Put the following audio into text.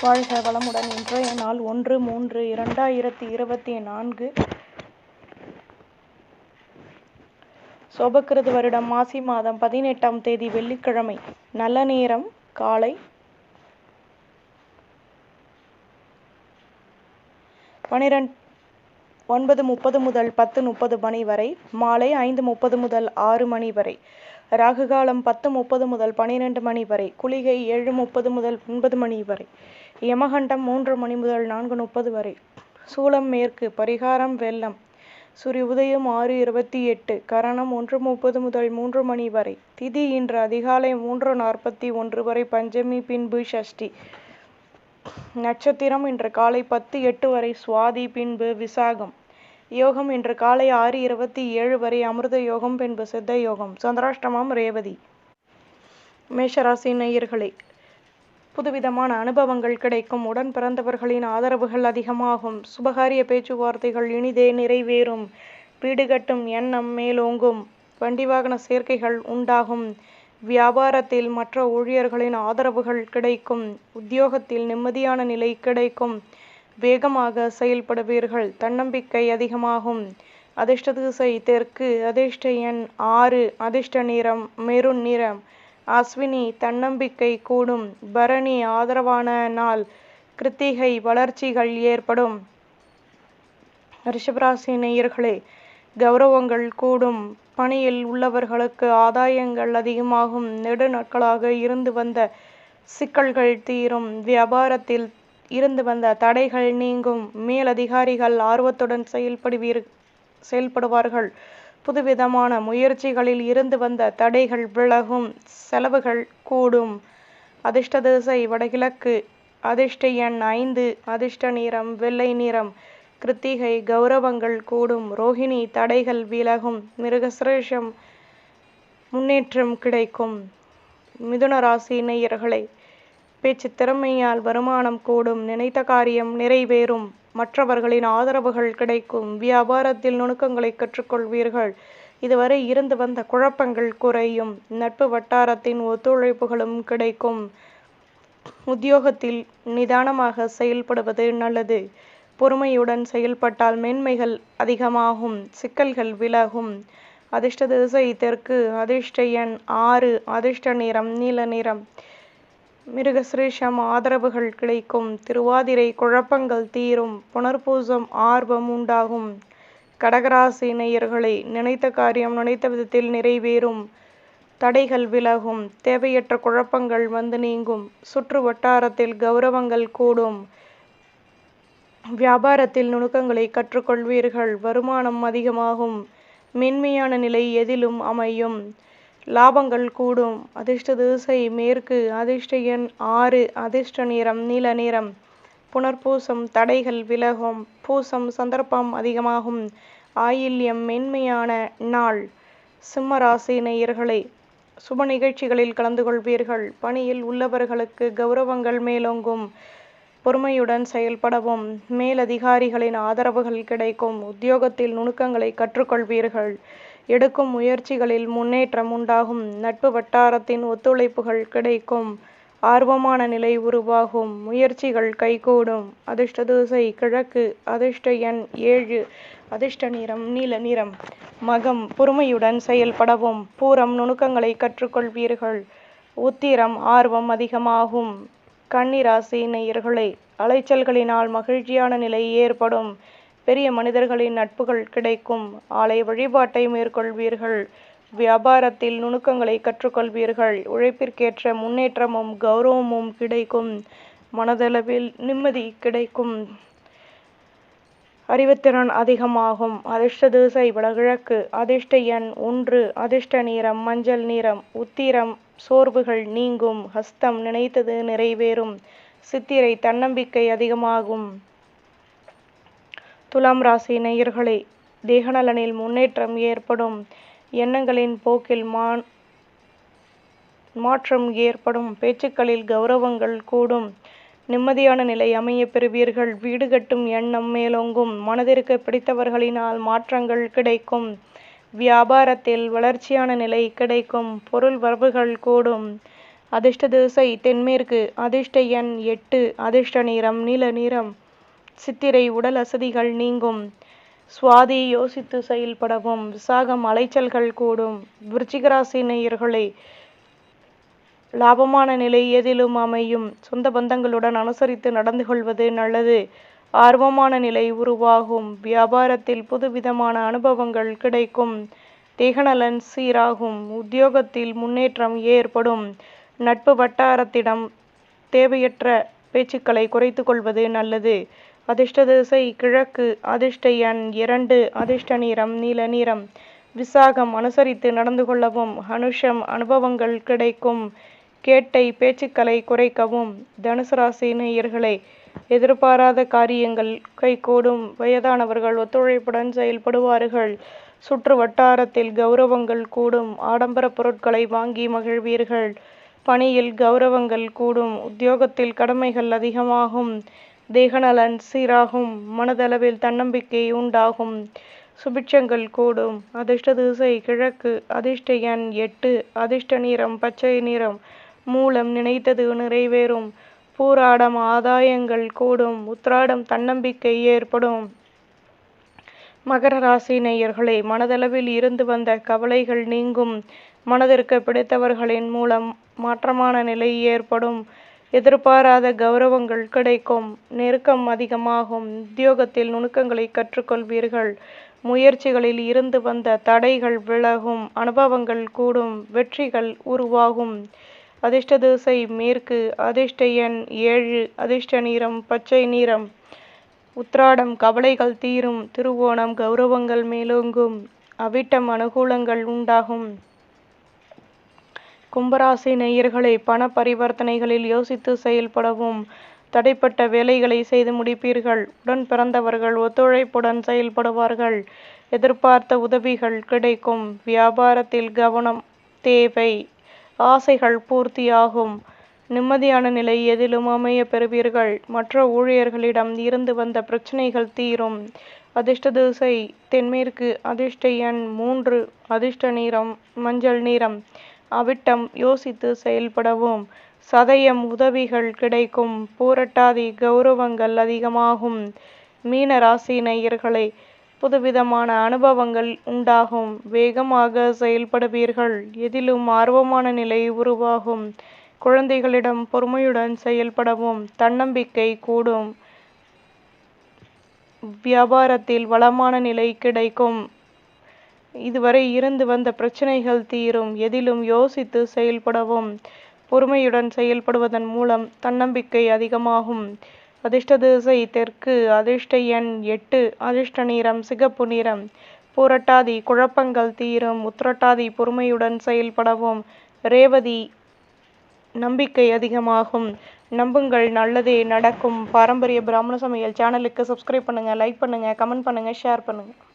வாழ்க வளமுடன் இன்றைய நாள் ஒன்று மூன்று இரண்டாயிரத்தி இருபத்தி நான்கு. சோபக்கிருது வருடம் மாசி மாதம் பதினெட்டாம் தேதி வெள்ளிக்கிழமை. நல்ல நேரம் காலை பனிரெண்டு ஒன்பது முப்பது முதல் பத்து முப்பது மணி வரை மாலை ஐந்து முப்பது முதல் ஆறு மணி வரை. ராகு காலம் பத்து முப்பது முதல் பனிரெண்டு மணி வரை குளிகை ஏழு முப்பது முதல் ஒன்பது மணி வரை யமகண்டம் மூன்று மணி முதல் நான்கு முப்பது வரை சூலம் மேற்கு பரிகாரம் வெள்ளம் சூரிய உதயம் ஆறு இருபத்தி எட்டு கரணம் ஒன்று முப்பது முதல் மூன்று மணி வரை திதி இன்று அதிகாலை மூன்று நாற்பத்தி ஒன்று வரை பஞ்சமி பின்பு ஷஷ்டி நட்சத்திரம் இன்று காலை பத்து எட்டு வரை சுவாதி பின்பு விசாகம் யோகம் இன்று காலை ஆறு இருபத்தி ஏழு வரை அமிர்த யோகம் பின்பு சித்த யோகம். சந்திராஷ்டமம் ரேவதி. மேஷராசி நேயர்களே புதுவிதமான அனுபவங்கள் கிடைக்கும். உடன் பிறந்தவர்களின் ஆதரவுகள் அதிகமாகும். சுபகாரிய பேச்சுவார்த்தைகள் இனிதே நிறைவேறும். வீடு கட்டும் எண்ணம் மேலோங்கும். வண்டி வாகன சேர்க்கைகள் உண்டாகும். வியாபாரத்தில் மற்ற ஊழியர்களின் ஆதரவுகள் கிடைக்கும். உத்தியோகத்தில் நிம்மதியான நிலை கிடைக்கும். வேகமாக செயல்படுவீர்கள். தன்னம்பிக்கை அதிகமாகும். அதிர்ஷ்ட திசை தெற்கு. அதிர்ஷ்ட எண் ஆறு. அதிர்ஷ்ட நிறம் மெருண் நிறம். அஸ்வினி தன்னம்பிக்கை கூடும். பரணி ஆதரவான நாள். கிருத்திகை வளர்ச்சிகள் ஏற்படும். ரிஷபராசி நேயர்களே கௌரவங்கள் கூடும். பணியில் உள்ளவர்களுக்கு ஆதாயங்கள் அதிகமாகும். நெடுநாட்களாக இருந்து வந்த சிக்கல்கள் தீரும். வியாபாரத்தில் இருந்து வந்த தடைகள் நீங்கும். மேலதிகாரிகள் ஆர்வத்துடன் செயல்படுவீர் செயல்படுவார்கள். புதுவிதமான முயற்சிகளில் இருந்து வந்த தடைகள் விலகும். செலவுகள் கூடும். அதிர்ஷ்ட திசை வடகிழக்கு. அதிர்ஷ்ட எண் ஐந்து. அதிர்ஷ்ட நிறம் வெள்ளை நிறம். கிருத்திகை கௌரவங்கள் கூடும். ரோஹிணி தடைகள் விலகும். மிருகசிரேஷம் முன்னேற்றம் கிடைக்கும். மிதுன ராசி நேயர்களை பேச்சு திறமையால் வருமானம் கூடும் நினைத்த காரியம் நிறைவேறும் மற்றவர்களின் ஆதரவுகள் கிடைக்கும் வியாபாரத்தில் நுணுக்கங்களை கற்றுக்கொள்வீர்கள். இதுவரை இருந்து வந்த குழப்பங்கள் குறையும் நட்பு வட்டாரத்தின் ஒத்துழைப்புகளும் கிடைக்கும். உத்தியோகத்தில் நிதானமாக செயல்படுவது நல்லது. பொறுமையுடன் செயல்பட்டால் மென்மைகள் அதிகமாகும் சிக்கல்கள் விலகும். அதிர்ஷ்ட திசை தெற்கு அதிர்ஷ்ட எண் ஆறு அதிர்ஷ்ட நிறம் நீல நிறம். மிருகசிரேஷம் ஆதரவுகள் கிடைக்கும். திருவாதிரை குழப்பங்கள் தீரும். புனர்பூசம் ஆர்வம் உண்டாகும். கடகராசி நேயர்களை நினைத்த காரியம் நினைத்த விதத்தில் நிறைவேறும். தடைகள் விலகும். தேவையற்ற குழப்பங்கள் வந்து நீங்கும். சுற்று வட்டாரத்தில் கௌரவங்கள் கூடும். வியாபாரத்தில் நுணுக்கங்களை கற்றுக்கொள்வீர்கள். வருமானம் அதிகமாகும். மென்மையான நிலை எதிலும் அமையும். லாபங்கள் கூடும். அதிர்ஷ்ட திசை மேற்கு அதிர்ஷ்ட எண் ஆறு அதிர்ஷ்ட நிறம் நீல நிறம். புனர்பூசம் தடைகள் விலகும். பூசம் சந்தர்ப்பம் அதிகமாகும். ஆயில்யம் மென்மையான நாள். சிம்ம ராசி நேயர்களே சுப நிகழ்ச்சிகளில் கலந்து கொள்வீர்கள். பணியில் உள்ளவர்களுக்கு கௌரவங்கள் மேலோங்கும். பொறுமையுடன் செயல்படவும். மேலதிகாரிகளின் ஆதரவுகள் கிடைக்கும். உத்தியோகத்தில் நுணுக்கங்களை கற்றுக்கொள்வீர்கள். எடுக்கும் முயற்சிகளில் முன்னேற்றம் உண்டாகும். நட்பு வட்டாரத்தின் ஒத்துழைப்புகள் கிடைக்கும். ஆர்வமான நிலை உருவாகும். முயற்சிகள் கைகூடும். அதிர்ஷ்ட திசை கிழக்கு. அதிர்ஷ்ட எண் ஏழு. அதிர்ஷ்ட நிறம் நீல நிறம். மகம் பொறுமையுடன் செயல்படவும். பூரம் நுணுக்கங்களை கற்றுக்கொள்வீர்கள். உத்திரம் ஆர்வம் அதிகமாகும். கன்னிராசி நேயர்களே அலைச்சல்களினால் மகிழ்ச்சியான நிலை ஏற்படும். பெரிய மனிதர்களின் நட்புகள் கிடைக்கும். ஆலய வழிபாட்டை மேற்கொள்வீர்கள். வியாபாரத்தில் நுணுக்கங்களை கற்றுக்கொள்வீர்கள். உழைப்பிற்கேற்ற முன்னேற்றமும் கௌரவமும் கிடைக்கும். மனதளவில் நிம்மதி கிடைக்கும். அறிவுத்திறன் அதிகமாகும். அதிர்ஷ்ட திசை வடகிழக்கு. அதிர்ஷ்ட எண் ஒன்று. அதிர்ஷ்ட நிறம் மஞ்சள் நிறம். உத்திரம் சோர்வுகள் நீங்கும். ஹஸ்தம் நினைத்தது நிறைவேறும். சித்திரை தன்னம்பிக்கை அதிகமாகும். துலாம் ராசி நேயர்களே தேகநலனில் முன்னேற்றம் ஏற்படும். எண்ணங்களின் போக்கில் மா மாற்றம் ஏற்படும். பேச்சுக்களில் கௌரவங்கள் கூடும். நிம்மதியான நிலை அமைய பெறுவீர்கள். வீடு கட்டும் எண்ணம் மேலோங்கும். மனதிற்கு பிடித்தவர்களினால் மாற்றங்கள் கிடைக்கும். வியாபாரத்தில் வளர்ச்சியான நிலை கிடைக்கும். பொருள் வரவுகள் கூடும். அதிர்ஷ்ட திசை தென்மேற்கு. அதிர்ஷ்ட எண் எட்டு. அதிர்ஷ்ட நிறம் நீல நிறம். சித்திரை உடல் அசதிகள் நீங்கும். சுவாதி யோசித்து செயல்படவும் விசாகம் அலைச்சல்கள் கூடும். விருச்சிகராசி நேயர்களே லாபமான நிலை எதிலும் அமையும். சொந்த பந்தங்களுடன் அனுசரித்து நடந்து கொள்வது நல்லது. ஆர்வமான நிலை உருவாகும். வியாபாரத்தில் புதுவிதமான அனுபவங்கள் கிடைக்கும். தேகநலன் சீராகும். உத்தியோகத்தில் முன்னேற்றம் ஏற்படும். நட்பு வட்டாரத்திடம் தேவையற்ற பேச்சுக்களை குறைத்து கொள்வது நல்லது. அதிர்ஷ்ட திசை கிழக்கு அதிர்ஷ்ட எண் இரண்டு அதிர்ஷ்ட நிறம் நீல நிறம். விசாகம் அனுசரித்து நடந்து கொள்ளவும் அனுஷம் அனுபவங்கள் கிடைக்கும். கேட்டை பேச்சுக்களை குறைக்கவும் தனுசு ராசி நேயர்களை எதிர்பாராத காரியங்கள் கைகூடும். வயதானவர்கள் ஒத்துழைப்புடன் செயல்படுவார்கள். சுற்று வட்டாரத்தில் கௌரவங்கள் கூடும். ஆடம்பர பொருட்களை வாங்கி மகிழ்வீர்கள். பணியில் கௌரவங்கள் கூடும். உத்தியோகத்தில் கடமைகள் அதிகமாகும். தேகநலன் சீராகும் மனதளவில் தன்னம்பிக்கை உண்டாகும். சுபிட்சங்கள் கூடும். அதிர்ஷ்ட திசை கிழக்கு அதிர்ஷ்ட எண் எட்டு அதிர்ஷ்ட நிறம் பச்சை நிறம். மூலம் நினைத்தது நிறைவேறும். பூராடம் ஆதாயங்கள் கூடும். உத்ராடம் தன்னம்பிக்கை ஏற்படும். மகர ராசி நேயர்களே மனதளவில் இருந்து வந்த கவலைகள் நீங்கும். மனதிற்கு பிடித்தவர்களின் மூலம் மாற்றமான நிலை ஏற்படும். எதிர்பாராத கௌரவங்கள் கிடைக்கும். நெருக்கம் அதிகமாகும். உத்தியோகத்தில் நுணுக்கங்களை கற்றுக்கொள்வீர்கள். முயற்சிகளில் இருந்து வந்த தடைகள் விலகும். அனுபவங்கள் கூடும். வெற்றிகள் உருவாகும். அதிர்ஷ்ட திசை மேற்கு. அதிர்ஷ்ட எண் ஏழு. அதிர்ஷ்ட நிறம் பச்சை நிறம். உத்ராடம் கவலைகள் தீரும். திருவோணம் கௌரவங்கள் மேலோங்கும். அவிட்டம் அனுகூலங்கள் உண்டாகும். கும்பராசி நெய்யர்களை பண பரிவர்த்தனைகளில் யோசித்து செயல்படவும் தடைப்பட்ட வேலைகளை செய்து முடிப்பீர்கள். உடன் பிறந்தவர்கள் ஒத்துழைப்புடன் செயல்படுவார்கள். எதிர்பார்த்த உதவிகள் கிடைக்கும். வியாபாரத்தில் கவனம் தேவை ஆசைகள் பூர்த்தியாகும். நிம்மதியான நிலை எதிலும் அமைய பெறுவீர்கள். மற்ற ஊழியர்களிடம் இருந்து வந்த பிரச்சனைகள் தீரும். அதிர்ஷ்ட திசை தென்மேற்கு அதிர்ஷ்ட எண் மூன்று அதிர்ஷ்ட நிறம் மஞ்சள் நிறம். அவிட்டம் யோசித்து செயல்படவும். சதயம் உதவிகள் கிடைக்கும். பூரட்டாதி கௌரவங்கள் அதிகமாகும். மீன ராசி நேயர்களை புதுவிதமான அனுபவங்கள் உண்டாகும். வேகமாக செயல்படுவீர்கள். எதிலும் ஆர்வமான நிலை உருவாகும். குழந்தைகளிடம் பொறுமையுடன் செயல்படவும். தன்னம்பிக்கை கூடும். வியாபாரத்தில் வளமான நிலை கிடைக்கும். இதுவரை இருந்து வந்த பிரச்சனைகள் தீரும். எதிலும் யோசித்து செயல்படவும் பொறுமையுடன் செயல்படுவதன் மூலம் தன்னம்பிக்கை அதிகமாகும். அதிர்ஷ்ட திசை தெற்கு அதிர்ஷ்ட எண் எட்டு அதிர்ஷ்ட நிறம் சிகப்பு நிறம். பூரட்டாதி குழப்பங்கள் தீரும். உத்திரட்டாதி பொறுமையுடன் செயல்படவும் ரேவதி நம்பிக்கை அதிகமாகும். நம்புங்கள் நல்லதே நடக்கும். பாரம்பரிய பிராமண சமையல் சேனலுக்கு சப்ஸ்கிரைப் பண்ணுங்கள் லைக் பண்ணுங்கள் கமெண்ட் பண்ணுங்கள் ஷேர் பண்ணுங்கள்